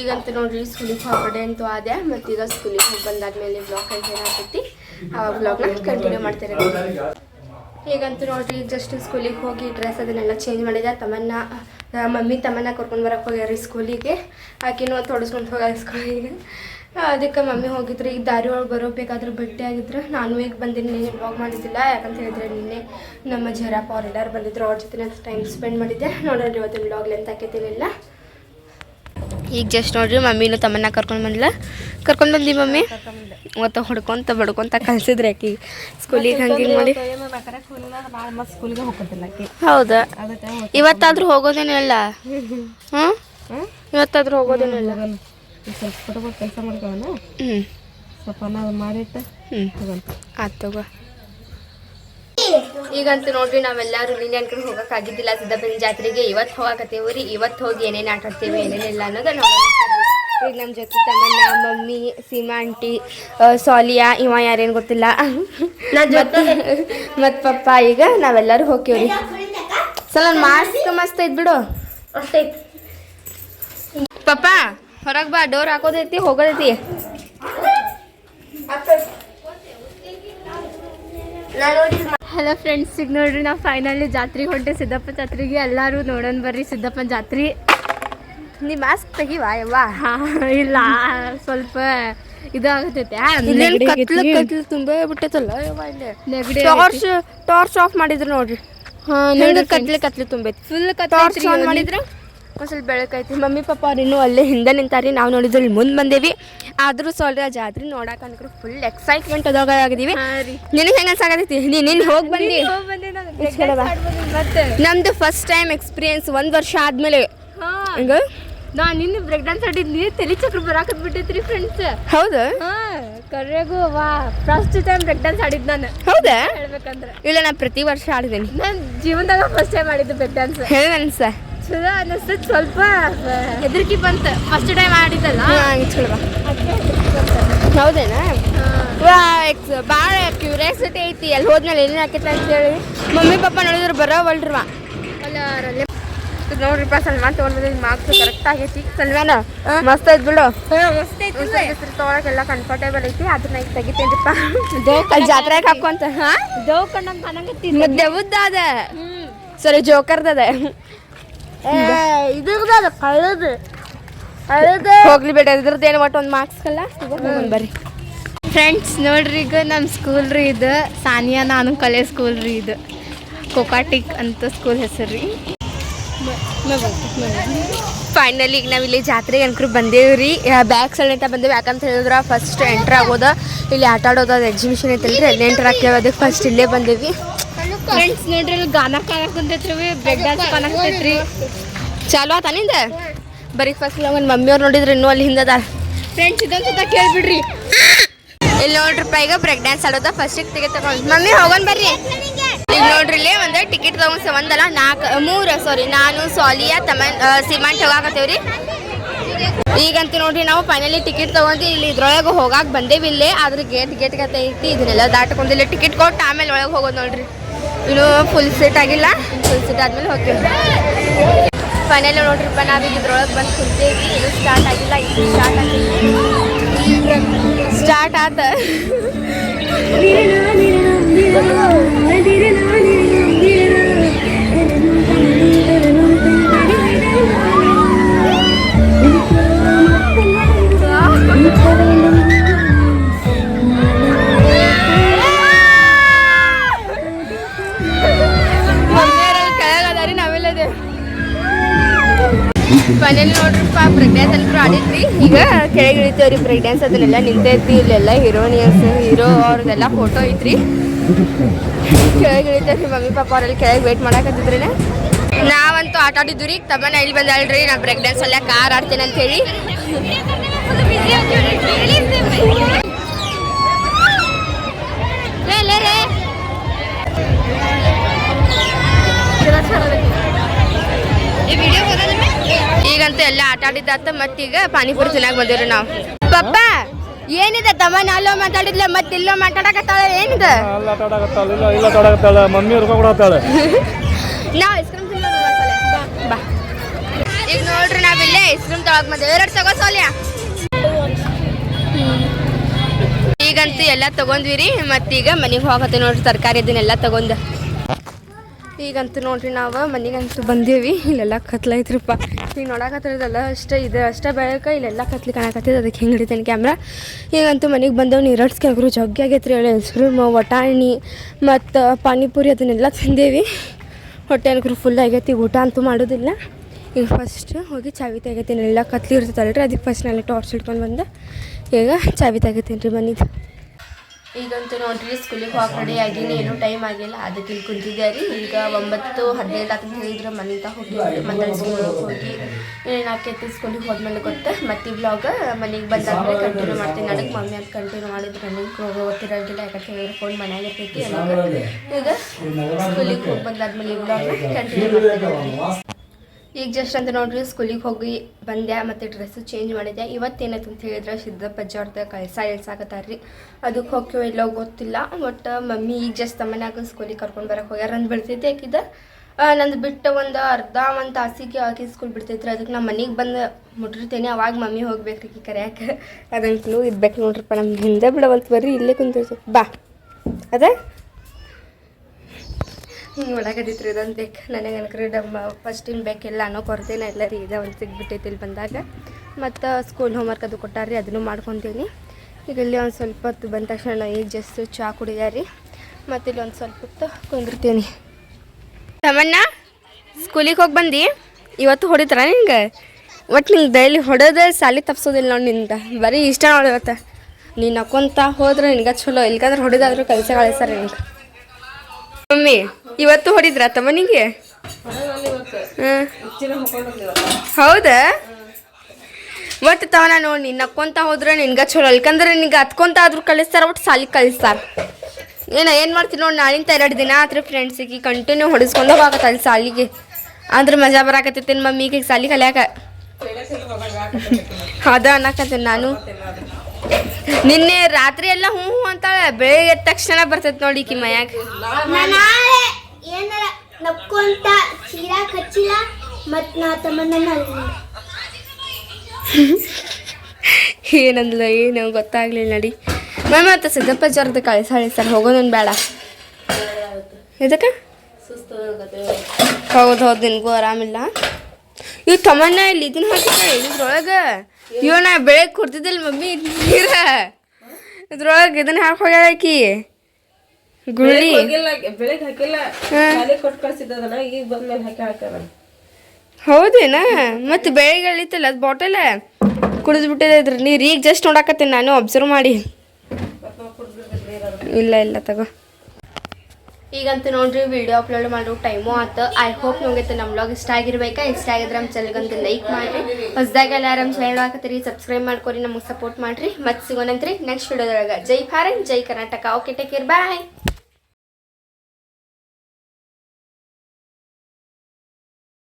ಈಗಂತೂ ನೋಡ್ರಿ ಸ್ಕೂಲಿಗೆ ಹೊರಗಡೆ ಅಂತೂ ಆದೆ, ಮತ್ತು ಈಗ ಸ್ಕೂಲಿಗೆ ಹೋಗಿ ಬಂದಾದ್ಮೇಲೆ ಬ್ಲಾಗ್ ಅಂತ ಆಗ್ತೈತಿ ಆ ಬ್ಲಾಗ್ನ ಕಂಟಿನ್ಯೂ ಮಾಡ್ತಾರೆ ಈಗಂತೂ ನೋಡ್ರಿ ಜಸ್ಟ್ ಸ್ಕೂಲಿಗೆ ಹೋಗಿ ಡ್ರೆಸ್ ಅದನ್ನೆಲ್ಲ ಚೇಂಜ್ ಮಾಡಿದೆ, ತಮ್ಮನ್ನ ಮಮ್ಮಿ ತಮ್ಮನ್ನ ಕರ್ಕೊಂಡು ಬರಕ್ಕೆ ಹೋಗ್ಯಾರ ಸ್ಕೂಲಿಗೆ. ಆಕಿನೂ ತೊಡಸ್ಕೊಂಡು ಹೋಗ್ಯಾರ ಸ್ಕೂಲಿಗೆ. ಅದಕ್ಕೆ ಮಮ್ಮಿ ಹೋಗಿದ್ರು, ಈಗ ದಾರಿ ಒಳಗೆ ಬರೋಬೇಕಾದ್ರೆ ಬಟ್ಟೆ ಆಗಿದ್ರು. ನಾನು ಈಗ ಬಂದಿನಿ, ನೀನು ಬ್ಲಾಗ್ ಮಾಡಿದ್ದಿಲ್ಲ, ಯಾಕಂತ ಹೇಳಿದ್ರೆ ನಿನ್ನೆ ನಮ್ಮ ಜರಪ್ಪ ಅವ್ರೆಲ್ಲರೂ ಬಂದಿದ್ರು, ಅವ್ರ ಜೊತೆ ಟೈಮ್ ಸ್ಪೆಂಡ್ ಮಾಡಿದ್ದೆ. ನೋಡೋಣ ಇವತ್ತಿನ ಬ್ಲಾಗ್ ಲೆಂತ್ ಹಾಕೈತಿಲ್ಲ ಈಗ ಜಸ್ಟ್ ನೋಡ್ರಿ ಮಮ್ಮಿನೂ ತಮ್ಮನ್ನ ಕರ್ಕೊಂಡು ಬಂದಿಲ್ಲ ಕರ್ಕೊಂಡು ಬಂದಿ ಮಮ್ಮಿ? ಮತ್ತೆ ಹೊಡ್ಕೊಂತ ಬಡ್ಕೊಂತ ಕಲ್ಸಿದ್ರೆ ಆಕಿ. ಸ್ಕೂಲಿಗೆ ಹಂಗೆ ಇಲ್ಲ ಹೌದಾ? ಇವತ್ತಾದರೂ ಹೋಗೋದೇನಿಲ್ಲ ಹ್ಞೂ ಇವತ್ತಾದ್ರೂ ಹೋಗೋದೇನಿಲ್ಲ ಸ್ವಲ್ಪ ಕೆಲಸ ಮಾಡ್ಕೊಳ್ಳೋಣ ಹ್ಞೂ ಸ್ವಲ್ಪ ಮಾಡಿಟ್ಟು. ಹ್ಞೂ ಆಯ್ತು ಆತ್ ತಗೋ. ಈಗಂತೂ ನೋಡ್ರಿ ನಾವೆಲ್ಲರೂ ನಿನ್ನೆ ಅನ್ಕೊಂಡು ಹೋಗೋಕ್ಕಾಗಿದ್ದಿಲ್ಲ. ಸಿದ್ದಪ್ಪನ ಜಾತ್ರೆಗೆ ಇವತ್ತು ಹೋಗಾಕತ್ತೇವು ರೀ ಇವತ್ತು ಹೋಗಿ ಏನೇನು ಆಟ ಆಡ್ತೇವೆ ಏನೇನಿಲ್ಲ ಅನ್ನೋದು ನೋಡೋಣ ಈಗ ನಮ್ಮ ಜೊತೆ ತಮ್ಮಣ್ಣ ಮಮ್ಮಿ ಸೀಮಾ ಆಂಟಿ ಸಾಲಿಯಾ ಇವ ಯಾರೇನು ಗೊತ್ತಿಲ್ಲ. ಮತ್ತು ಪಪ್ಪ ಈಗ ನಾವೆಲ್ಲರೂ ಹೋಗ್ತೀವ್ರಿ ಸಲ ಮಾಸ್ಕ್ ಮಸ್ತ್ ಐತ್ ಬಿಡು. ಪಪ್ಪ ಹೊರಗೆ ಬಾ ಡೋರ್ ಹಾಕೋದೈತಿ ಹೋಗೋದೈತಿ. ಹಲೋ ಫ್ರೆಂಡ್ಸ್ ಈಗ ನೋಡ್ರಿ ನಾವು ಫೈನಲಿ ಜಾತ್ರೆಗೆ ಹೊಂಟೆ ಸಿದ್ದಪ್ಪ ಜಾತ್ರೆಗೆ. ಎಲ್ಲರೂ ನೋಡೋಣ ಬರ್ರಿ ಸಿದ್ದಪ್ಪನ ಜಾತ್ರೆ. ನೀ ಮಾಸ್ಕ್ ತೆಗಿವಾ ಯವ್ವ? ಇಲ್ಲ ಸ್ವಲ್ಪ ಇದಾಗತೈತೆ. ತುಂಬಾ ಬಿಟ್ಟೈತಲ್ಲ ನೆಗಡಿ ಟಾರ್ಚ್ ಟಾರ್ಚ್ ಆಫ್ ಮಾಡಿದ್ರು ನೋಡ್ರಿ. ಕತ್ಲೆ ಕತ್ಲೆ ತುಂಬೈತಿ. ಫುಲ್ ಟಾರ್ಚ್ ಆನ್ ಮಾಡಿದ್ರೆ? ಒಂದ್ ಸ್ವಲ್ಪ ಬೆಳಕೈತಿ. ಮಮ್ಮಿ ಪಪ್ಪ ಅವ್ರಿನ್ನು ಇನ್ನೂ ಅಲ್ಲೇ ಹಿಂದೆ ನಿಂತಾರಿ. ನಾವು ನೋಡಿದ್ರೆ ಇಲ್ಲಿ ಮುಂದೆ ಬಂದೇವಿ. ಆದ್ರೂ ಆ ಜಾತ್ರೆ ನೋಡಕ್ ಅನ್ಕರು ಫುಲ್ ಎಕ್ಸೈಟ್ಮೆಂಟ್ ಅದಾಗಿದೀವಿ ನಿನಗೆ ಹೆಂಗೆ ಅನ್ಸಾಗತೈತಿ? ನೀ ನಿನ್ನ ಹೋಗಿ ಬಂದಿ. ನಮ್ದು ಫಸ್ಟ್ ಟೈಮ್ ಎಕ್ಸ್ಪೀರಿಯನ್ಸ್ ಒಂದು ವರ್ಷ ಆದ್ಮೇಲೆ. ಹಂಗೆ? ನಾ ನಿನ್ನ ಬ್ರೇಕ್ ಡ್ಯಾನ್ಸ್ ಆಡಿದ್ನಿ ತಲೆ ಚಕ್ರ ಬರಾಕತ್ ಬಿಟ್ಟೈತ್ರಿ ಫ್ರೆಂಡ್ಸ್ ಹೌದು? ಹಾ ಕರೆಗೂ ವಾ ಫಸ್ಟ್ ಟೈಮ್ ಬ್ರೇಕ್ ಡ್ಯಾನ್ಸ್ ಆಡಿದ್ ನಾನು. ಹೌದಾ? ಹೇಳ್ಬೇಕಂದ್ರೆ. ಇಲ್ಲ ನಾ ಪ್ರತಿ ವರ್ಷ ಆಡಿದ್ದೀನಿ ನಾನು ಜೀವನದಾಗ ಫಸ್ಟ್ ಟೈಮ್ ಆಡಿದ್ದು ಬ್ರೇಕ್ ಡಾನ್ಸ್ ಹೇಳಿ ಅನ್ಸ. ಚಲೋ ಅನಿಸ್ತದ ಸ್ವಲ್ಪ. ಹೆದರಿಕೆ ಬಂತು ಫಸ್ಟ್ ಟೈಮ್ ಆಡಿದ್ದಲ್ಲ. ಹೌದೇನಾ? ವಾ ಎಕ್ಸ್ ಭಾಳ ಕ್ಯೂರಿಯಾಸಿಟಿ ಐತಿ. ಅಲ್ಲಿ ಹೋದ್ಮೇಲೆ ಏನೇನು ಆಕೈತೆ ಅಂತೇಳಿ ಮಮ್ಮಿ ಪಪ್ಪ ನೋಡಿದ್ರು ಬರೋವಲ್ರವ ಅಲ್ಲ ನೋಡ್ರಿಪ್ಪ ಸಲ್ಮಾನ್ ತೊಗೊಂಡಿದ್ದು ಮಾರ್ಕ್ಸ್ ಕರೆಕ್ಟ್ ಆಗೈತಿ. ಸಲ್ಮಾನ? ಮಸ್ತ್ ಐತ್ ಬಿಡು. ಮಸ್ತ್ ಐತಿ ತೊಗೊಳಕ್ಕೆಲ್ಲ ಕಂಫರ್ಟೇಬಲ್ ಐತಿ ಅದನ್ನ ಈಗ ತೆಗಿತೇನ್ರಿಪ್ಪ ಅಲ್ಲಿ ಜಾತ್ರೆಗೆ ಹಾಕೊಂತ ಹಾ? ದೇವ್ ಕಣ್ಣಂಗ್ ಕಾಣಂಗತ್ತಿ ದೇವದ್ದಾದ ಸರಿ ಜೋಕರ್ದದ ಇದ್ರದ ಹೋಗ್ಲಿ ಬೇಡ ಇದ್ರದ್ದು ಏನು ಒಟ್ಟು ಒಂದು ಮಾರ್ಕ್ಸ್ ಅಲ್ಲ ಬರ್ರಿ. ಫ್ರೆಂಡ್ಸ್ ನೋಡ್ರಿ ಈಗ ನಮ್ಮ ಸ್ಕೂಲ್ ರೀ ಇದು. ಸಾನಿಯಾ ನಾನು ಕಲೆ ಸ್ಕೂಲ್ ರೀ ಇದು. ಕೊಕಾಟಿಕ್ ಅಂತ ಸ್ಕೂಲ್ ಹೆಸರು ರೀ. ಫೈನಲಿ ಈಗ ನಾವು ಇಲ್ಲಿ ಜಾತ್ರೆಗೆ ಅನ್ಕರು ಬಂದೇವ್ರಿ ಬ್ಯಾಕ್ ಸೈಡ್ ಅಂತ ಬಂದೇವು. ಯಾಕಂತ ಹೇಳಿದ್ರೆ ಫಸ್ಟ್ ಎಂಟ್ರ್ ಆಗೋದ ಇಲ್ಲಿ ಆಟ ಆಡೋದು ಅದು ಎಕ್ಸಿಬಿಷನ್ ಐತಲ್ರಿ ಅಲ್ಲಿ ಎಂಟ್ರ್ ಹಾಕ್ಯಾವ ಅದಕ್ಕೆ ಫಸ್ಟ್ ಇಲ್ಲೇ ಬಂದೇವಿ. ಫ್ರೆಂಡ್ಸ್ ನೋಡ್ರಿ, ಇಲ್ಲಿ ಗಾನ ಕಾಣಕ್ ಕುಂತೈತ್ರಿ ಡ್ಯಾನ್ಸ್ ಕಾಣಕ್ತೈತ್ರಿ ಚಾಲು ಆತ ನಿಂದ? ಬರೀ ಫಸ್ಟ್ ಮಮ್ಮಿ ಮಮ್ಮಿಯವ್ರು ನೋಡಿದ್ರೆ, ಇನ್ನೂ ಅಲ್ಲಿ ಹಿಂದದ. ಫ್ರೆಂಡ್ಸ್ ಇದೊಂದು ಕೇಳ್ಬಿಡ್ರಿ. ಇಲ್ಲಿ ನೋಡ್ರಿ ಈಗ ಬ್ರೇಕ್ ಡ್ಯಾನ್ಸ್ ಆಡೋದ ಫಸ್ಟಿಗೆ ಟಿಕೆಟ್ ತಗೊಂಡು. ಮಮ್ಮಿ, ಹೋಗೋಣ ಬರ್ರಿ. ಈಗ ನೋಡ್ರಿ, ಇಲ್ಲಿ ಒಂದು ಟಿಕೆಟ್ ತಗೊಂಡ್ ಒಂದಲ್ಲ ನಾಲ್ಕು ಮೂರು ಸಾರಿ ನಾನು ಸಾಲಿಯಾ ತಮನ್ ಸಿಮೆಂಟ್ ಹೋಗಾಕತ್ತೇವ್ರಿ. ಈಗಂತೂ ನೋಡ್ರಿ, ನಾವು ಫೈನಲಿ ಟಿಕೆಟ್ ತಗೊಂಡು ಇಲ್ಲಿ ಇದ್ರೊಳಗೆ ಹೋಗಾಕ ಬಂದೇವಿ ಇಲ್ಲೇ, ಆದ್ರೆ ಗೇಟ್ ಗೇಟ್ ಗತೆ ಐತಿ, ಇದನ್ನೆಲ್ಲ ದಾಟ್ಕೊಂಡು ಟಿಕೆಟ್ ಕೊಟ್ಟು ಆಮೇಲೆ ಒಳಗೆ ಹೋಗೋದು ನೋಡ್ರಿ. ಇನ್ನು ಫುಲ್ ಸೀಟ್ ಆಗಿಲ್ಲ ಫುಲ್ ಸೀಟ್ ಆದ್ಮೇಲೆ ಹೋಗ್ತೀವಿ ಫೈನಲಿ ನೋಡ್ರಿಪ್ಪ ನಾವು ಇದ್ರೊಳಗೆ ಬಂದು ಕುಂತೇವಿ ಇದು ಸ್ಟಾರ್ಟ್ ಆಗಿಲ್ಲ ಇದು ಸ್ಟಾರ್ಟ್ ಆಗಿಲ್ಲ ಸ್ಟಾರ್ಟ್ ಆತ ಮನೇಲಿ ನೋಡ್ರಪ್ಪ ಬ್ರೇಕ್ ಡ್ಯಾನ್ಸ್ ಅಂತೂ ಈಗ ಕೆಳಗೆ ಇಳಿತೇವ್ರಿ ಡ್ಯಾನ್ಸ್ ಅದನ್ನೆಲ್ಲ ನಿಂತೈತಿ ಇಲ್ಲೆಲ್ಲ ಹೀರೋನಿಯನ್ಸ್ ಹೀರೋ ಅವ್ರದ್ದೆಲ್ಲ ಫೋಟೋ ಐತ್ರಿ ಕೆಳಗೆ ಇಳಿತೇವ್ರಿ ಮಮ್ಮಿ ಪಾಪ ಅವರೆಲ್ಲ ಕೆಳಗೆ ವೇಟ್ ಮಾಡಕತ್ತಿದ್ರಿ ನಾವಂತೂ ಆಟ ಆಡಿದ್ವಿ ರೀ ತಮ್ಮನ ಇಲ್ಲಿ ಬಂದಾಳ್ರಿ ನಾ ಬ್ರೇಕ್ ಡ್ಯಾನ್ಸ್ ಅಲ್ಲೇ ಕಾರ್ ಆಡ್ತೇನೆ ಅಂತ ಹೇಳಿ ಈಗಂತೂ ಎಲ್ಲ ಆಟ ಆಡಿದ್ದಾತ ಮತ್ತೀಗ ಪಾನಿಪುರಿ ತಿನ್ನಾಕ ಬಂದಿವ್ರಿ ನಾವು. ಪಪ್ಪ ಏನಿದೆ ತಮ್ಮ? ಅಲ್ಲೋ ಮಾತಾಡಿದ್ಲ ಮತ್ತೆ ಇಲ್ಲೋ ಮಾತಾಡಕತ್ತಾಳ ಏನಿದೆ? ಮಮ್ಮಿ ನಾವು ಐಸ್ ಕ್ರೀಮ್ ಬಾ. ಈಗ ನೋಡ್ರಿ ನೋಡ್ರಿ ನಾವಿಲ್ಲೇ ಐಸ್ ಕ್ರೀಮ್ ತಗೊಳಕ್ ಬಂದೇವೆ. ಎರಡು ತಗೋ ಸೋಲ್ಯ ಈಗಂತೂ ಎಲ್ಲ ತಗೊಂಡ್ವಿ ರೀ ಮತ್ತೀಗ ಮನೆಗೆ ಹೋಗತ್ತೆ ನೋಡ್ರಿ ತರಕಾರಿ ಇದನ್ನೆಲ್ಲ ತಗೊಂಡು. ಈಗಂತೂ ನೋಡ್ರಿ ನಾವು ಮನೆಗಂತೂ ಬಂದೀವಿ, ಇಲ್ಲೆಲ್ಲ ಕತ್ಲೈತ್ರಪ್ಪ ಈಗ ನೋಡಕತ್ತಿರೋದಲ್ಲ ಅಷ್ಟೇ ಇದೆ, ಅಷ್ಟೇ ಬೆಳಕ ಇಲ್ಲೆಲ್ಲ ಕತ್ಲಿ ಕಾಣಕತ್ತಿದ್ ಅದಕ್ಕೆ ಹಿಂಗೆ ಹಿಡಿತೇನೆ ಕ್ಯಾಮ್ರಾ ಈಗಂತೂ ಮನೆಗೆ ಬಂದವ್ ನೀರಡ್ಸ್ಕೊಂಡ್ರು ಜಗ್ಗಿ ಆಗೈತ್ರಿ ಹೇಳಿ ಹೆಸರು ವಟಾಣಿ, ಮತ್ತು ಪಾನಿಪುರಿ ಅದನ್ನೆಲ್ಲ ತಿಂದೇವಿ. ಹೊಟ್ಟೆ ಅನ್ಕರು ಫುಲ್ ಆಗೈತಿ, ಊಟ ಅಂತೂ ಮಾಡೋದಿಲ್ಲ. ಈಗ ಫಸ್ಟ್ ಹೋಗಿ ಚಾವಿ ತೆಗಿತೀನಿ ಎಲ್ಲ ಕತ್ಲಿ ಇರ್ತೈತಲ್ಲ ರೀ ಅದಕ್ಕೆ ಫಸ್ಟ್ ನಾನು ಟಾರ್ಚ್ ಇಟ್ಕೊಂಡು ಬಂದೆ. ಈಗ ಚಾವಿ ತೆಗಿತೀನಿ ರೀ ಈಗಂತೂ ನೋಡ್ರಿ ಸ್ಕೂಲಿಗೆ ಹೋಗಿ ರೆಡಿ ಏನು ಏನೂ ಟೈಮ್ ಆಗಿಲ್ಲ. ಅದಕ್ಕೆ ಇಲ್ಲಿ ಕುಂತಿದ್ದೆ ರೀ. ಈಗ ಒಂಬತ್ತು ಹದಿನೈದು ಅಂತ ಹೇಳಿದ್ರೆ ಮನೆಯಿಂದ ಹೋಗಿ ಮತ್ತೆ ಸ್ಕೂಲಿಗೆ ಹೋಗಿ. ಏನು ಆಕೈತಿ ಸ್ಕೂಲಿಗೆ ಹೋದ್ಮೇಲೆ ಗೊತ್ತೆ? ಮತ್ತೆ ಬ್ಲಾಗ್ ಮನೆಗೆ ಬಂದಾದ್ಮೇಲೆ ಕಂಟಿನ್ಯೂ ಮಾಡ್ತೀನಿ. ನನಗೆ ಮಮ್ಮಿ ಅದು ಕಂಟಿನ್ಯೂ ಮಾಡಿದ್ರೆ. ರನ್ನಿಂಗ್ ಹೋಗಿ ಓದ್ತಿರೋಂಗಿಲ್ಲ ಯಾಕಂತ ಹೇಳಿದ್ರೆ ಫೋನ್ ಮನೆಯಾಗೆ ಇರ್ತೈತಿ ಈಗ ಸ್ಕೂಲಿಗೆ ಹೋಗಿ ಬಂದಾದ್ಮೇಲೆ ಈ ಬ್ಲಾಗ್ ಕಂಟಿನ್ಯೂ ಮಾಡ್ತೀನಿ. ಈಗ ಜಸ್ಟ್ ಅಂತ ನೋಡ್ರಿ ಸ್ಕೂಲಿಗೆ ಹೋಗಿ ಬಂದೆ, ಮತ್ತು ಡ್ರೆಸ್ಸು ಚೇಂಜ್ ಮಾಡಿದೆ. ಇವತ್ತೇನಾಯ್ತು ಅಂತ ಹೇಳಿದ್ರೆ ಸಿದ್ದಪ್ಪಜ್ಜ ಅವ್ರದ್ದು ಕಳ್ಸ ರೀ ಅದಕ್ಕೆ ಹೋಗ್ಯೋ ಎಲ್ಲೋ ಗೊತ್ತಿಲ್ಲ ಬಟ್ ಮಮ್ಮಿ ಈಗ ಜಸ್ಟ್ ತಮ್ಮನಾಗ ಸ್ಕೂಲಿಗೆ ಕರ್ಕೊಂಡು ಬರಕ್ಕೆ ಹೋಗ್ಯಾರ. ಅಂದ್ ಬಿಡ್ತೈತೆ ಯಾಕಿದ ನಂದು ಬಿಟ್ಟು ಒಂದು ಅರ್ಧ ಒಂದು ತಾಸಿಗೆ ಆಕಿ ಸ್ಕೂಲ್ ಬಿಡ್ತೈತ್ರಿ. ಅದಕ್ಕೆ ನಾ ಮನೆಗೆ ಬಂದು ಮುಟ್ಟಿರ್ತೇನೆ ಅವಾಗ ಮಮ್ಮಿ ಹೋಗ್ಬೇಕ್ರಿ ಕಿ ಕರೆಯಕ್ಕೆ ಯಾಕೆ ಕ್ಲೂ ಇದ್ಬೇಕು ನೋಡ್ರಿಪ್ಪ ನಮ್ಮ ಹಿಂದೆ ಬಿಡವಲ್ತು ಬರ್ರಿ, ಇಲ್ಲೇ ಕುಂತಿರ್ತೀವಿ ಬಾ. ಅದೇ? ಒಳಗದಿತ್ರಿ ಇದೊಂದು ಬೇಕು ನನಗೆ ಅನ್ಕ್ರಿ ಫಸ್ಟ್ ಫಸ್ಟಿನ ಬೇಕಿಲ್ಲ ಅನ್ನೋ ಕೊರತೆನ ಇಲ್ಲ ರೀ ಇದು ಒಂದು ಸಿಗ್ಬಿಟ್ಟೈತಿ ಇಲ್ಲಿ ಬಂದಾಗ. ಮತ್ತು ಸ್ಕೂಲ್ ಹೋಮ್ವರ್ಕ್ ಅದು ಕೊಟ್ಟಾರ್ರಿ, ಅದನ್ನು ಮಾಡ್ಕೊತೀನಿ. ಈಗ ಇಲ್ಲಿ ಒಂದು ಸ್ವಲ್ಪ ಹೊತ್ತು ಬಂದ ತಕ್ಷಣ ಈಗ ಜಸ್ಟ್ ಚಹಾ ಕುಡಿದಾರಿ ಮತ್ತು ಇಲ್ಲಿ ಒಂದು ಸ್ವಲ್ಪ ಹೊತ್ತು ಕುಂದಿರ್ತೀನಿ. ತಮ್ಮಣ್ಣ ಸ್ಕೂಲಿಗೆ ಹೋಗಿ ಬಂದು? ಇವತ್ತು ಹೊಡಿತಾರ ನಿಂಗೆ? ಒಟ್ಟು ನಿಂಗೆ ಡೈಲಿ ಹೊಡೆದ ಸಾಲಿ ತಪ್ಸೋದಿಲ್ಲ ನೋಡಿ ನಿಂದ. ಬರೀ ಇಷ್ಟ ನೋಡಿ ಇವತ್ತು. ನೀನು ಹಾಕೊಂತ ಹೋದ್ರೆ ನಿನಗೆ ಚಲೋ ಇಲ್ಕಂದ್ರೆ ಹೊಡೆದಾದ್ರೂ ಕೆಲಸ ಕಳಿಸ್ತಾರೆ ನಿನ್ಗೆ ಮಮ್ಮಿ ಇವತ್ತು ಹೊಡಿದ್ರ ತಮ್ಮನಿಗೆ. ಹೌದಾ? ಒಟ್ಟು ತವನ ನೋಡಿ, ನೀನು ನಕ್ಕೊಂತ ಹೋದ್ರೆ ನಿನ್ಗೆ ಚಲೋ ಅಲ್ಕಂದ್ರೆ ನಿನ್ಗೆ ಹತ್ಕೊಂತ ಆದ್ರೂ ಕಳಿಸ್ತಾರ ಒಟ್ಟು ಸಾಲಿಗೆ ಕಳಿಸ್ತಾರ. ಏನ, ಏನು ಮಾಡ್ತೀನಿ ನೋಡಿ ನಾಳಿಂದ ಎರಡು ದಿನ ಆತ್ರಿ ಫ್ರೆಂಡ್ಸಿಗೆ ಕಂಟಿನ್ಯೂ ಹೊಡಿಸ್ಕೊಂಡು ಹೋಗತ್ತ ಅಲ್ಲಿ ಸಾಲಿಗೆ. ಅಂದ್ರೆ ಮಜಾ ಬರಾಕತ್ತೈತಿ ಮಮ್ಮಿಗೆ ಸಾಲಿ ಕಲಿಯಾಕ? ಅದ ಅನ್ನಕತ್ತೀನಿ ನಾನು. ನಿನ್ನೆ ರಾತ್ರಿ ಎಲ್ಲ ಹ್ಞೂ ಹ್ಞೂ ಅಂತಾಳೆ. ಬೆಳಿಗ್ಗೆ ಎದ್ದ ತಕ್ಷಣ ಬರ್ತೈತೆ ನೋಡಿ ಕಿ ಮಯಾಗ. ನಾಳೆ ಏನಾರ ನಕ್ಕೊಂತ ಚೀರಾ ಕಚ್ಚಿಲ್ಲ ಮತ್ ನಾ ತಮ್ಮನ್ನ ಏನಂದ್ಲ ಏನು ಗೊತ್ತಾಗ್ಲಿಲ್ಲ ನಡಿ. ಮ್ಯಾಮ್ ಮತ್ತೆ ಸಿದ್ದಪ್ಪ ಜ್ವರದ ಕಳಿಸಾಳಿ ಸರ್ ಹೋಗೋದೊಂದು ಬೇಡ. ಇದಕ್ಕೆ? ಹೌದು ಹೌದು ನಿನಗೂ ಆರಾಮಿಲ್ಲ. ಇವ್ ತಮ್ಮನ್ನ ಇಲ್ಲಿ ಇದನ್ನ ಹಾಕಿದ್ರೆ ಇದ್ರೊಳಗೆ. ಇವ ನಾ ಬೆಳಗ್ಗೆ ಕೊಡ್ತಿದ್ದಿಲ್ಲ ಮಮ್ಮಿ ನೀರ. ಇದ್ರೊಳಗೆ ಇದನ್ನ ಹಾಕಿ ಹೋಗ್ಯಾಳ ಆಕಿ. ಗುಳ್ಳಿ. ಬೆಳಗ್ಗೆ ಹಾಕಿಲ್ಲ. ಹಾ. ಖಾಲಿ ಕೊಟ್ಟು ಕಳ್ಸಿದ್ದದಲ್ಲ ಈಗ ಬಂದ್ಮೇಲೆ ಹಾಕಿ ಹಾಕ್ಯಾರ. ಹೌದೇನಾ? ಮತ್ತೆ ಬೆಳಗ್ಗೆ ಇಳಿತಲ್ಲ ಅದು ಬಾಟಲ್ ಕುಡಿದ್ಬಿಟ್ಟಿದೆ ಇದ್ರ ನೀರು. ಈಗ ಜಸ್ಟ್ ನೋಡಾಕತ್ತೀನಿ ನಾನು ಅಬ್ಸರ್ವ್ ಮಾಡಿ. ಇಲ್ಲ ಇಲ್ಲ ತಗೋ. ಈಗಂತೂ ನೋಡ್ರಿ ವಿಡಿಯೋ ಅಪ್ಲೋಡ್ ಮಾಡೋ ಟೈಮು ಆಯ್ತು ಐ ಹೋಪ್ ನಿಮ್ಗೆ ನಮ್ಮ ಬ್ಲಾಗ್ ಇಷ್ಟ ಆಗಿರ್ಬೇಕಾ? ಇಷ್ಟ ಆಗಿದ್ರೆ ನಮ್ಮ ಚಾನಲ್ಗಂತ ಲೈಕ್ ಮಾಡಿರಿ. ಹೊಸದಾಗ ಎಲ್ಲಾರು ಶೇರ್ ಹಾಕತ್ತೀರಿ ಸಬ್ಸ್ಕ್ರೈಬ್ ಮಾಡ್ಕೊರಿ, ನಮಗೆ ಸಪೋರ್ಟ್ ಮಾಡಿರಿ. ಮತ್ತೆ ಸಿಗೋಣಂತ್ರಿ ನೆಕ್ಸ್ಟ್ ವಿಡಿಯೋದೊಳಗೆ ಜೈ ಭಾರತ್, ಜೈ Karnataka. Okay take care bye